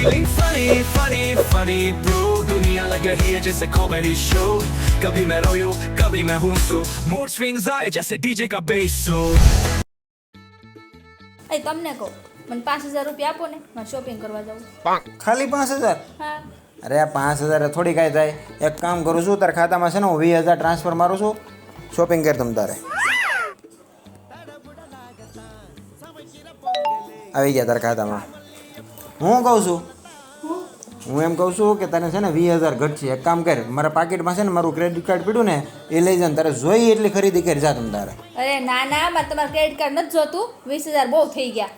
feeling funny, funny, funny bro दुनिया लग रही है जैसे कॉमेडी शो कभी मैं रोयो कभी मैं हूँ मूड स्विंग्स आए जैसे डीजे का बेस सो એ તમને કહું મને પાંચ હજાર રૂપિયા આપો ને મારે શોપિંગ કરવા જવું ખાલી પાંચ હજાર હા અરે આ પાંચ હજાર થોડી કાંઈ થાય એક કામ કરું છું તારા ખાતામાં છે ને હું વીસ હજાર ટ્રાન્સફર મારું છું શોપિંગ કર તમ તારે આવી ગયા તારા ખાતામાં હું કહું છું? હું? એમ કહું છું કે તને છે ને વીસ હજાર ઘટશે. એક કામ કર મારા પાકીટમાં છે ને મારું ક્રેડિટ કાર્ડ પીડ્યું ને એ લઈ જાય તારે જોઈ એટલી ખરીદી કરી જા તમ તારે. અરે ના ના મારે તમારું ક્રેડિટ કાર્ડ નથી જોતું. વીસ હજાર બહુ થઈ ગયા.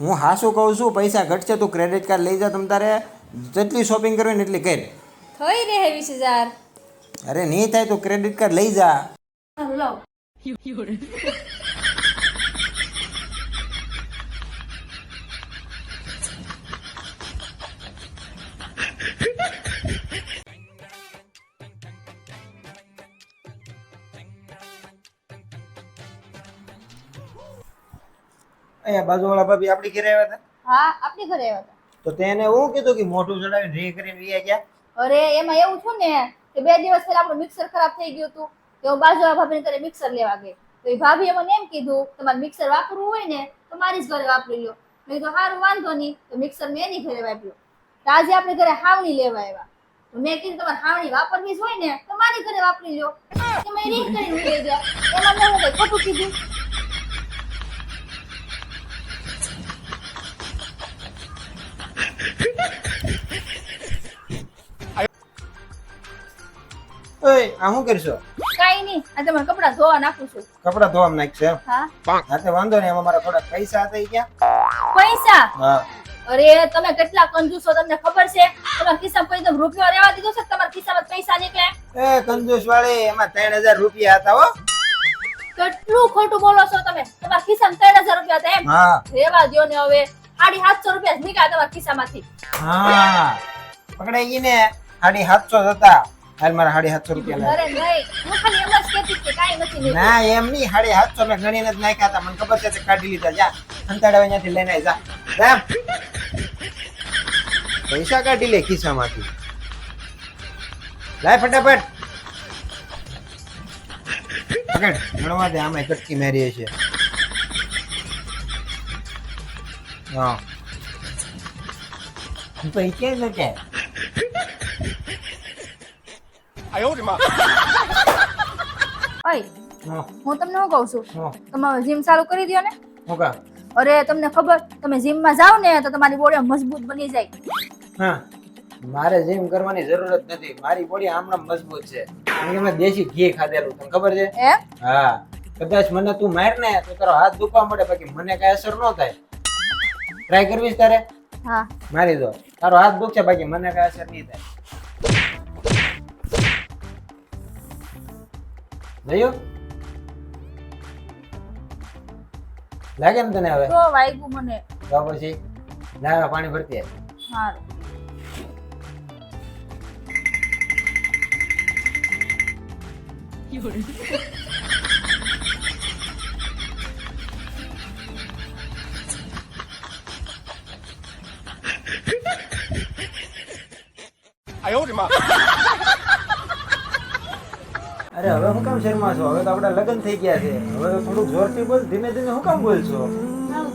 હું હાસું કહું છું પૈસા ઘટશે તું ક્રેડિટ કાર્ડ લઈ જા તમ તારે. જેટલી શોપિંગ કરવી ને એટલી કર. થઈ રહે વીસ હજાર. અરે નહીં થાય તો ક્રેડિટ કાર્ડ લઈ જા. અહીંયા બાજુવાળા ભાભી આપણી ઘરે આવ્યા હતા? હા આપણી ઘરે આવ્યા હતા. તો તેને એવું કીધું કે મોઢું ચડાવીને રે કરીને વી ગયા. અરે એમાં એવું છું ને કે બે દિવસ પહેલા આપણું મિક્સર ખરાબ થઈ ગયું હતું. તો બાજુવાળા ભાભીને ઘરે મિક્સર લેવા ગઈ. તો એ ભાભીએ મને એમ કીધું તમારે મિક્સર વાપરવું હોય ને તો મારી જ ઘરે વાપરી લો મેં કીધું સારું વાંધો નહીં. તો મિક્સર મેં એની ઘરે વાપર્યું તો આજે આપણે ઘરે હાવણી લેવા આવ્યા. મેં કીધું તમારે હાવણી વાપરવી જ હોય ને તો મારી ઘરે વાપરી લો તો મેં રીંગ કરીને લઈ ગયા. એમાં મેં ખોટું કીધું. ઓય આ શું કરશો? કાંઈ નહીં આ તમારે કપડા ધોવા નાખું છું. કપડા ધોવા નાખશે હા. હા. તે વાંધો નહીં એમાં મારા થોડા પૈસા હતા ગયા પૈસા? હા. અરે તમે કેટલા કંજૂસો તમને ખબર છે? તમારા ખિસ્સા કોઈ એકદમ રૂપિયો રહેવા દીધો છે તમારા ખિસ્સામાં પૈસા નીકળે? એ કંજૂસ વાળી એમાં ત્રણ હજાર રૂપિયા હતા હો. કેટલું ખોટું બોલો છો તમે? તમારા ખિસ્સામાં ત્રણ હજાર રૂપિયા હતા એમ? હા. રેવા દ્યો ને હવે. સાડી સાતસો રૂપિયા નીકળ્યા તમારા ખિસ્સામાંથી. હા. પકડાઈ ગઈ ને સાડી સાતસો જ હતા. હાલ મારા સાડી સાતસો રૂપિયા કે. ના એમ નહીં સાડી સાતસો મેં ગણીને જ નાખ્યા હતા. મને ખબર છે કાઢી લીધા. જા અંતાડા અહીંયાથી લઈને જા. રામ પૈસા કાઢી લે ખિસ્સામાંથી. લાય ફટાફટ. પકડ ગણવા દે આમાં કટકી મેરીએ છે હા. પૈસા નથી ઓય હા. હું તમને શું કહું છું? હા. તમે જીમ ચાલુ કરી દો ને. હું કા? અરે તમને ખબર તમે જીમમાં જાઓ ને તો તમારી બોડી મજબૂત બની જાય. હા. મારે જીમ કરવાની જરૂરત નથી. મારી બોડી આમણામ મજબૂત છે. કારણ કે મેં દેશી ઘી ખાધેલું. તને ખબર છે? એ હા. કદાચ મને તું માર ને તો તારો હાથ દુખવા મળે બાકી મને કઈ અસર ન થાય. ટ્રાય કરવીશ તારે? હા. મારી દો તારો હાથ દુખશે બાકી મને કઈ અસર નહીં થાય. જોયું લાગે ને તને હવે? તો વાગ્યું મને. તો પછી લાવા પાણી ભરતી આવ. સારું અરે હવે હું કામ શર્મા છો? હવે તો આપડા લગ્ન થઈ ગયા છે. હવે થોડુંક જોરથી બોલ ધીમે ધીમે હું કામ બોલશો?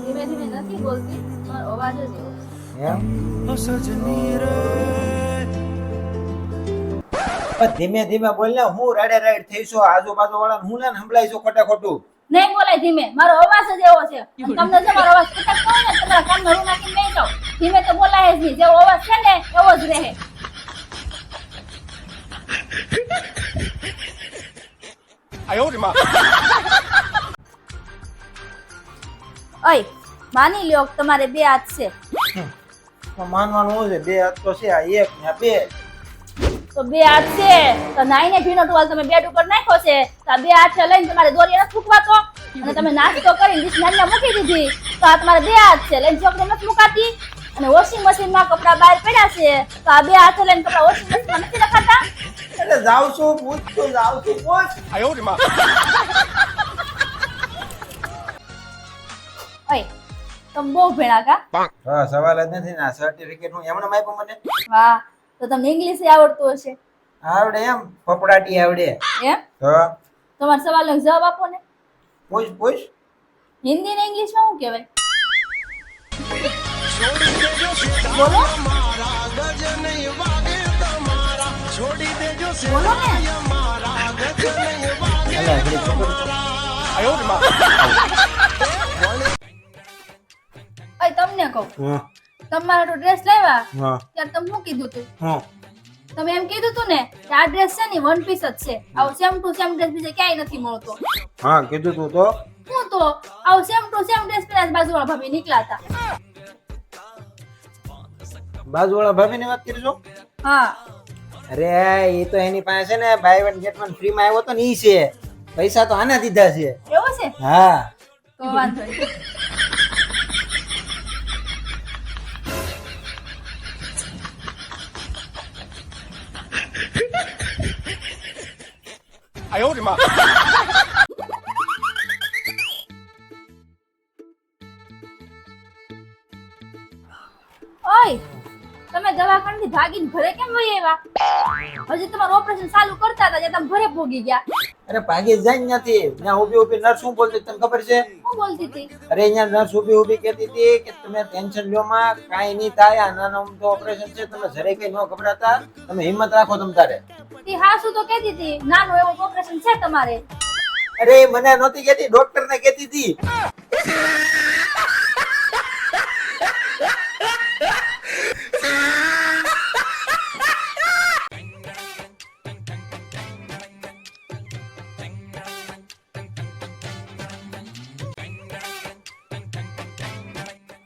ધીમે ધીમે નથી બોલતી મારો અવાજ જ ધીમે ધીમે બોલ ને હું રાડે રાડ છું આજુબાજુ વાળા હું ને સંભળાય છું ખોટે ખોટું નહીં બોલાય ધીમે મારો અવાજ જ એવો છે. તમને જો મારો અવાજ ખોટાક કોઈ ને તમારા કાનમાં રૂ નાખી બેસી જાઓ. ધીમે તો બોલાય જ નહીં જેવો અવાજ છે ને એવો જ રહે. ઓય માની લ્યો કે તમારે બે હાથ છે. તો માનવાનું શું છે? બે હાથ તો છે આ એક ને આ બે. તો બે હાથ છે. તો નાઈને ભીનો ટુવાલ તમે બેડ ઉપર નાખ્યો છે. તો આ બે હાથ લઈને તમારે દોરી નથી મૂકવાતો. અને તમે નાસ્તો કરીને ડીશ નાની મૂકી દીધી. તો આ તમારે બે હાથ છે. લઈને છોકરી નથી મુકાતી. અને વોશિંગ મશીનમાં કપડા બહાર પડ્યા છે તો આ બે હાથે લઈને કપડા વોશિંગ મશીનમાં નથી રખાતા એટલે જાઉં છું પૂછતું જાઉં છું પૂછ ઓય તમ બહુ ભેળા કા? હા સવાલ જ નથી ના સર્ટિફિકેટ હું એમણે આપ્યું મને? વાહ તો તમને ઇંગ્લિશ આવડતું હશે. આવડે એમ ફફડાટી આવડે. એમ? તો? તમારા સવાલનો જવાબ આપો ને. પૂછ પૂછ. હિન્દી ને ઇંગ્લિશમાં શું કહેવાય? બોલો. ને. અય તમને કહું. તમારો ડ્રેસ લાવ્યા? ત્યારે તમે શું કીધું તું? તમે એમ કીધું તું ને કે આ ડ્રેસ છે ને વન પીસ જ છે. આવો સેમ ટુ સેમ ડ્રેસ બીજે ક્યાંય નથી મળતો. હા કીધું તું તો. હું તો આવો સેમ ટુ સેમ ડ્રેસ પહેલા બાજુવાળા ભાભી નીકળ્યા હતા. બાજુવાળા ભાભીની વાત કરીશું? હા. અરે એ તો એની પાસે છે ને buy one get one free માં આવ્યો તો ને ઈ છે. પૈસા તો આના દીધા છે. એવું છે? હા. તો વાંધો ઓય. તમે દવાખાનાથી ભાગીને ઘરે કેમ વહી આવ્યા? હજી તમારું ઓપરેશન ચાલુ કરતા હતા જે તમે ઘરે ભોગી ગયા. અરે ભાગી જાય નથી ત્યાં ઊભી ઊભી નર્સ શું બોલતી તને ખબર છે? શું બોલતી હતી? અરે અહીંયા નર્સ ઊભી ઊભી કહેતી હતી કે તમે ટેન્શન લ્યો માં કાઈ નહીં થાય આ નાનું તો ઓપરેશન છે તમે જરે કઈ ન ગભરાતા તમે હિંમત રાખો તમ તારે. તે હાસુ તો કહેતી હતી નાનું એવું ઓપરેશન છે તમારે. અરે મને નહોતી કહેતી ડોક્ટર ને કહેતી હતી.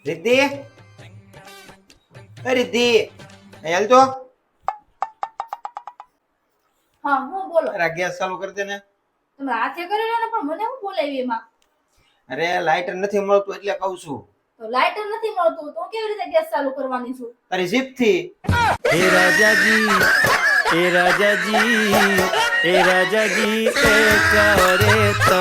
રિદ્ધિ? એ રિદ્ધિ હેલ તો હા હું બોલો. અરે ગેસ ચાલુ લાઇટર નથી મળતું એટલે કહું છું. લાઇટર નથી મળતું તો કેવી રીતે ગેસ ચાલુ કરવાની છું? તારી જીભથી હે રાજાજી હે રાજાજી હે રાજાજી એ કરે તો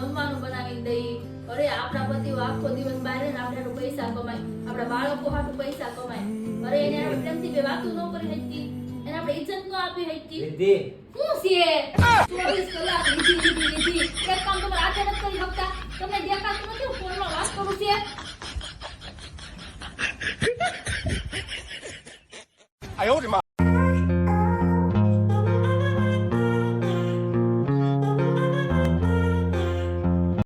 જમવાનું બનાવી દઈ. અરે આપણા પતિઓ આખો દિવસ બહાર ને આપણે પૈસા કમાય. આપણા બાળકો હાટુ પૈસા કમાય. અરે એને આપણે પ્રેમથી બે વાતો ન કરી શકતી એને આપણે ઇજ્જત ન આપી શકતી શું છે? ચોવીસ કલાક લીધી લીધી લીધી એક કામ તમારે નથી કરી